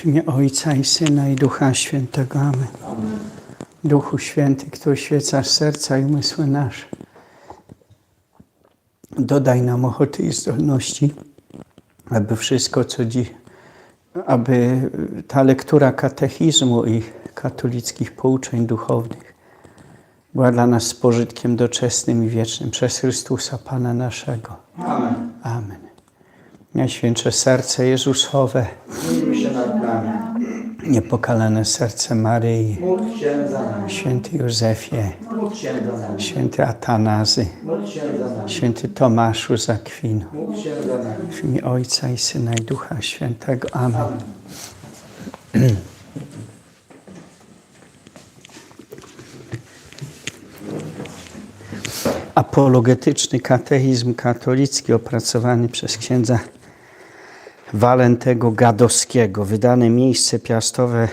W imię Ojca i Syna i Ducha Świętego. Amen. Duchu Święty, który świecasz serca i umysły nasze, dodaj nam ochoty i zdolności, aby wszystko, co dziś, aby ta lektura katechizmu i katolickich pouczeń duchownych była dla nas pożytkiem doczesnym i wiecznym przez Chrystusa Pana naszego. Amen. Amen. Najświętsze serce Jezusowe, Zmiłuj się nad nami. Niepokalane serce Maryi, święty Józefie, święty Atanazy, święty Tomaszu z Akwinu. W imię Ojca i Syna i Ducha Świętego. Amen. Apologetyczny katechizm katolicki opracowany przez księdza Walentego Gadowskiego. Wydane miejsce piastowe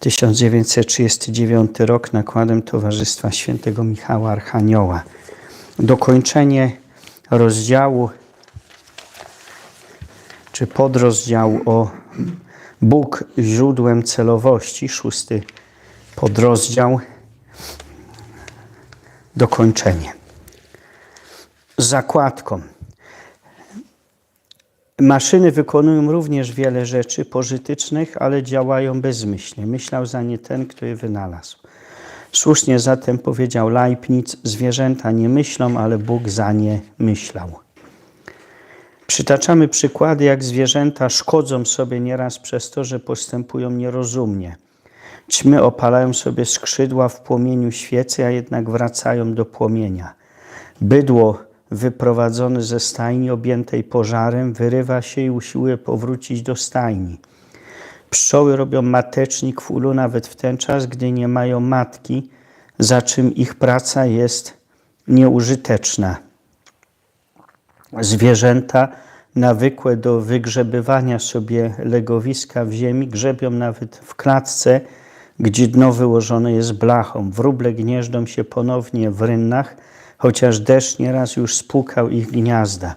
1939 rok nakładem Towarzystwa Świętego Michała Archanioła. Dokończenie rozdziału czy podrozdział o Bóg źródłem celowości, szósty podrozdział, dokończenie. Zakładką. Maszyny wykonują również wiele rzeczy pożytecznych, ale działają bezmyślnie. Myślał za nie ten, kto je wynalazł. Słusznie zatem powiedział Leibniz, zwierzęta nie myślą, ale Bóg za nie myślał. Przytaczamy przykłady, jak zwierzęta szkodzą sobie nieraz przez to, że postępują nierozumnie. Ćmy opalają sobie skrzydła w płomieniu świecy, a jednak wracają do płomienia. Bydło wyprowadzone ze stajni objętej pożarem wyrywa się i usiłuje powrócić do stajni. Pszczoły robią matecznik w ulu nawet w ten czas, gdy nie mają matki, za czym ich praca jest nieużyteczna. Zwierzęta nawykłe do wygrzebywania sobie legowiska w ziemi grzebią nawet w klatce, gdzie dno wyłożone jest blachą. Wróble gnieżdżą się ponownie w rynnach, chociaż deszcz nieraz już spłukał ich gniazda.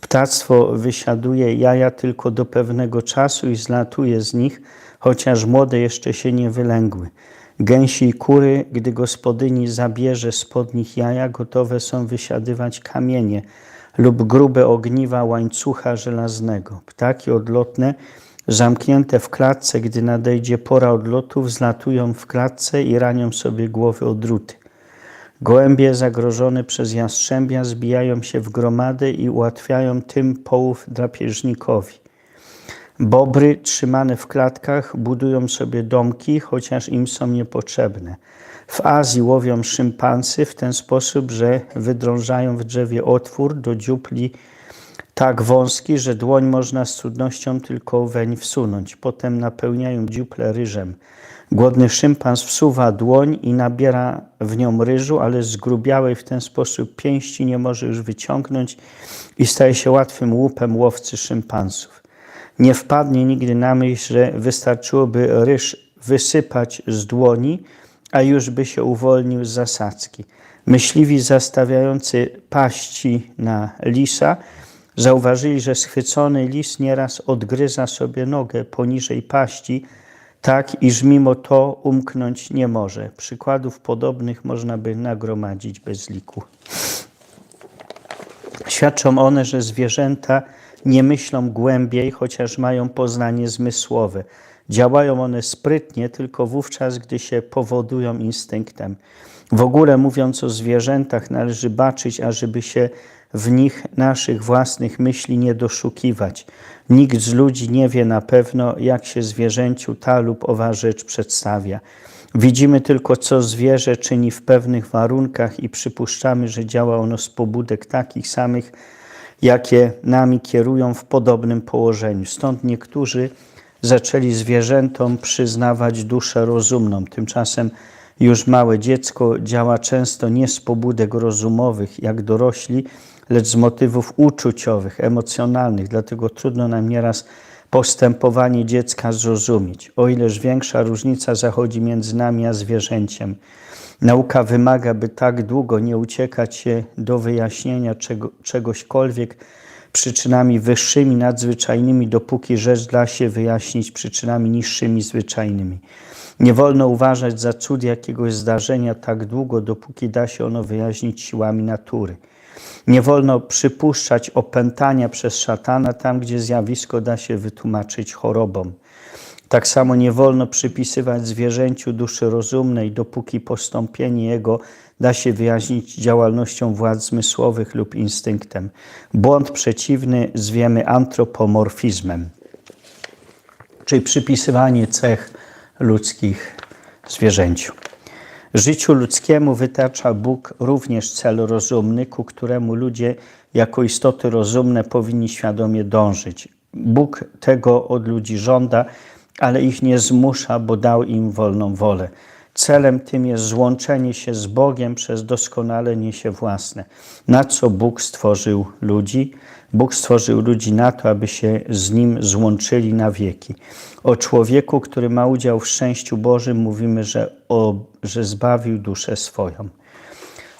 Ptactwo wysiaduje jaja tylko do pewnego czasu i zlatuje z nich, chociaż młode jeszcze się nie wylęgły. Gęsi i kury, gdy gospodyni zabierze spod nich jaja, gotowe są wysiadywać kamienie lub grube ogniwa łańcucha żelaznego. Ptaki odlotne, zamknięte w klatce, gdy nadejdzie pora odlotów, zlatują w klatce i ranią sobie głowy o druty. Gołębie zagrożone przez jastrzębia zbijają się w gromady i ułatwiają tym połów drapieżnikowi. Bobry trzymane w klatkach budują sobie domki, chociaż im są niepotrzebne. W Azji łowią szympansy w ten sposób, że wydrążają w drzewie otwór do dziupli tak wąski, że dłoń można z trudnością tylko weń wsunąć. Potem napełniają dziuplę ryżem. Głodny szympans wsuwa dłoń i nabiera w nią ryżu, ale zgrubiałej w ten sposób pięści nie może już wyciągnąć i staje się łatwym łupem łowcy szympansów. Nie wpadnie nigdy na myśl, że wystarczyłoby ryż wysypać z dłoni, a już by się uwolnił z zasadzki. Myśliwi zastawiający paści na lisa zauważyli, że schwycony lis nieraz odgryza sobie nogę poniżej paści, tak iż mimo to umknąć nie może. Przykładów podobnych można by nagromadzić bez liku. Świadczą one, że zwierzęta nie myślą głębiej, chociaż mają poznanie zmysłowe. Działają one sprytnie tylko wówczas, gdy się powodują instynktem. W ogóle mówiąc o zwierzętach, należy baczyć, ażeby się w nich naszych własnych myśli nie doszukiwać. Nikt z ludzi nie wie na pewno, jak się zwierzęciu ta lub owa rzecz przedstawia. Widzimy tylko, co zwierzę czyni w pewnych warunkach i przypuszczamy, że działa ono z pobudek takich samych, jakie nami kierują w podobnym położeniu. Stąd niektórzy zaczęli zwierzętom przyznawać duszę rozumną. Tymczasem już małe dziecko działa często nie z pobudek rozumowych, jak dorośli, lecz z motywów uczuciowych, emocjonalnych. Dlatego trudno nam nieraz postępowanie dziecka zrozumieć. O ileż większa różnica zachodzi między nami a zwierzęciem. Nauka wymaga, by tak długo nie uciekać się do wyjaśnienia czego, czegośkolwiek, przyczynami wyższymi, nadzwyczajnymi, dopóki rzecz da się wyjaśnić przyczynami niższymi, zwyczajnymi. Nie wolno uważać za cud jakiegoś zdarzenia tak długo, dopóki da się ono wyjaśnić siłami natury. Nie wolno przypuszczać opętania przez szatana tam, gdzie zjawisko da się wytłumaczyć chorobą. Tak samo nie wolno przypisywać zwierzęciu duszy rozumnej, dopóki postąpienie jego da się wyjaśnić działalnością władz zmysłowych lub instynktem. Błąd przeciwny zwiemy antropomorfizmem, czyli przypisywanie cech ludzkich zwierzęciu. Życiu ludzkiemu wytacza Bóg również cel rozumny, ku któremu ludzie jako istoty rozumne powinni świadomie dążyć. Bóg tego od ludzi żąda, ale ich nie zmusza, bo dał im wolną wolę. Celem tym jest złączenie się z Bogiem przez doskonalenie się własne. Na co Bóg stworzył ludzi? Bóg stworzył ludzi na to, aby się z Nim złączyli na wieki. O człowieku, który ma udział w szczęściu Bożym, mówimy, że, o, że zbawił duszę swoją.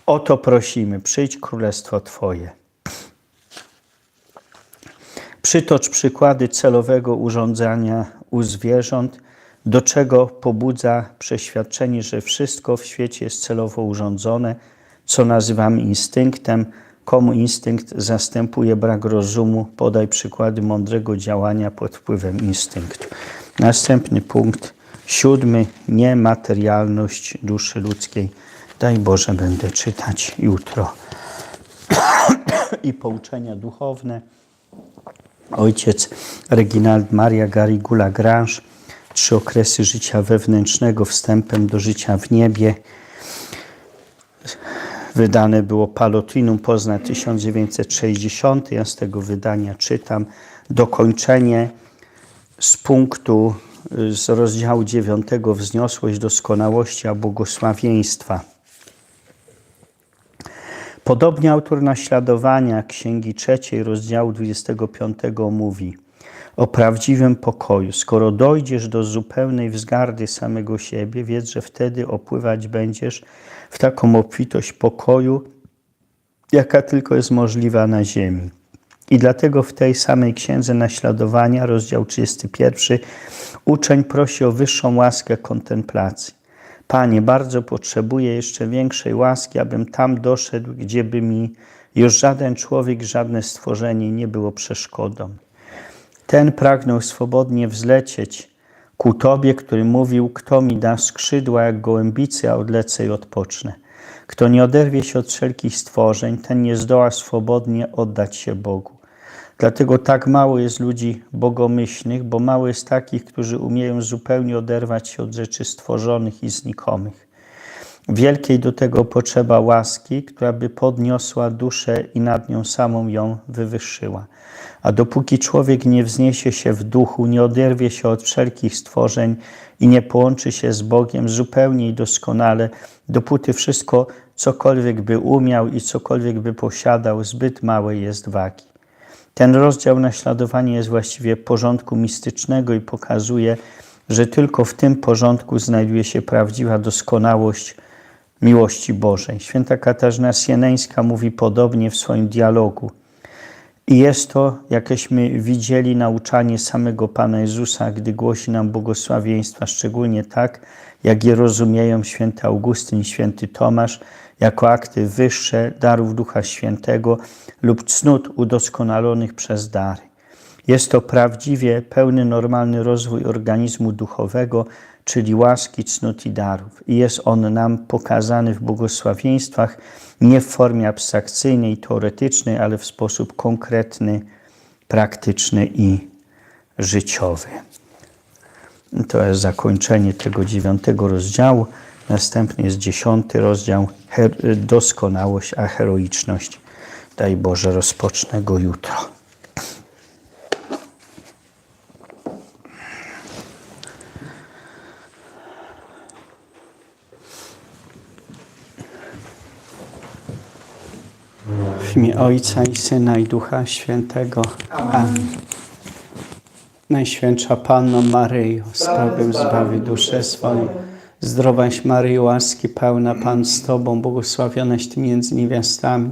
O to prosimy, przyjdź królestwo Twoje. Przytocz przykłady celowego urządzania u zwierząt, do czego pobudza przeświadczenie, że wszystko w świecie jest celowo urządzone, co nazywamy instynktem. Komu instynkt zastępuje brak rozumu, podaj przykłady mądrego działania pod wpływem instynktu. Następny punkt, siódmy, niematerialność duszy ludzkiej. Daj Boże, będę czytać jutro. I pouczenia duchowne. Ojciec Reginald Maria Garigula Grange, Trzy okresy życia wewnętrznego wstępem do życia w niebie. Wydane było Palotinum Pozna 1960. Ja z tego wydania czytam. Dokończenie z punktu z rozdziału 9 Wzniosłość doskonałości a błogosławieństwa. Podobnie autor naśladowania Księgi trzeciej, rozdziału 25 mówi o prawdziwym pokoju. Skoro dojdziesz do zupełnej wzgardy samego siebie, wiedz, że wtedy opływać będziesz w taką obfitość pokoju, jaka tylko jest możliwa na ziemi. I dlatego w tej samej księdze naśladowania, rozdział 31, uczeń prosi o wyższą łaskę kontemplacji. Panie, bardzo potrzebuję jeszcze większej łaski, abym tam doszedł, gdzie by mi już żaden człowiek, żadne stworzenie nie było przeszkodą. Ten pragnął swobodnie wzlecieć ku Tobie, który mówił, kto mi da skrzydła jak gołębicy, a odlecę i odpocznę. Kto nie oderwie się od wszelkich stworzeń, ten nie zdoła swobodnie oddać się Bogu. Dlatego tak mało jest ludzi bogomyślnych, bo mało jest takich, którzy umieją zupełnie oderwać się od rzeczy stworzonych i znikomych. Wielkiej do tego potrzeba łaski, która by podniosła duszę i nad nią samą ją wywyższyła. A dopóki człowiek nie wzniesie się w duchu, nie oderwie się od wszelkich stworzeń i nie połączy się z Bogiem zupełnie i doskonale, dopóty wszystko, cokolwiek by umiał i cokolwiek by posiadał, zbyt małe jest wagi. Ten rozdział naśladowania jest właściwie porządku mistycznego i pokazuje, że tylko w tym porządku znajduje się prawdziwa doskonałość miłości Bożej. Święta Katarzyna Sieneńska mówi podobnie w swoim dialogu. I jest to, jakeśmy widzieli, nauczanie samego Pana Jezusa, gdy głosi nam błogosławieństwa, szczególnie tak, jak je rozumieją święty Augustyn i święty Tomasz, jako akty wyższe darów Ducha Świętego lub cnót udoskonalonych przez dary. Jest to prawdziwie pełny, normalny rozwój organizmu duchowego, czyli łaski, cnót i darów. I jest on nam pokazany w błogosławieństwach nie w formie abstrakcyjnej, teoretycznej, ale w sposób konkretny, praktyczny i życiowy. To jest zakończenie tego dziewiątego rozdziału. Następny jest dziesiąty rozdział Doskonałość a heroiczność. Daj Boże, rozpocznę go jutro. W imię Ojca i Syna i Ducha Świętego. Amen. Najświętsza Panno Maryjo, sprawię zbawi duszę swoją. Zdrowaś Maryjo, łaski pełna Pan z Tobą, błogosławionaś Ty między niewiastami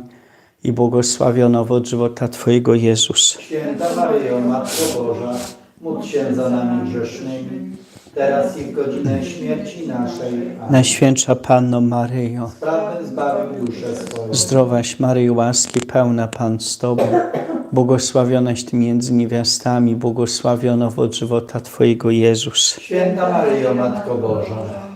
i błogosławiony owoc żywota Twojego Jezus. Święta Maryjo, Matko Boża, módl się za nami grzesznymi, teraz i w godzinę śmierci naszej. Amen. Najświętsza Panno Maryjo, Prawdę zbawił duszę swoją. zdrowaś Maryjo, łaski pełna Pan z Tobą, błogosławionaś Ty między niewiastami, błogosławiony owoc żywota Twojego Jezus. Święta Maryjo, Matko Boża,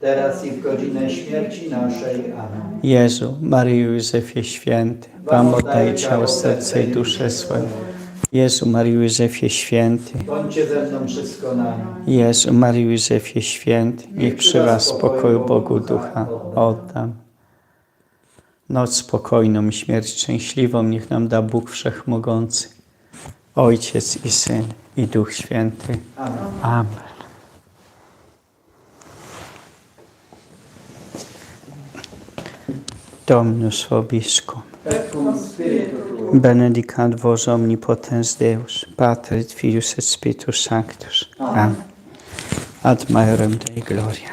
teraz i w godzinę śmierci naszej. Amen. Jezu, Maryjo Józefie Święty, Wam oddaję ciało, serce i duszę swoją. Jezu, Maryjo Józefie Święty, Bądźcie ze mną przyskonani. Jezu, Maryjo Józefie Święty, niech przy Was spokoju Bogu Ducha oddam. Noc spokojną, śmierć szczęśliwą niech nam da Bóg Wszechmogący, Ojciec i Syn i Duch Święty. Amen. Amen. Dominus vobiscum. Benedicat vos omnipotens Deus, Pater et Filius et Spiritus Sanctus. Amen. Ad maiorem Dei gloria.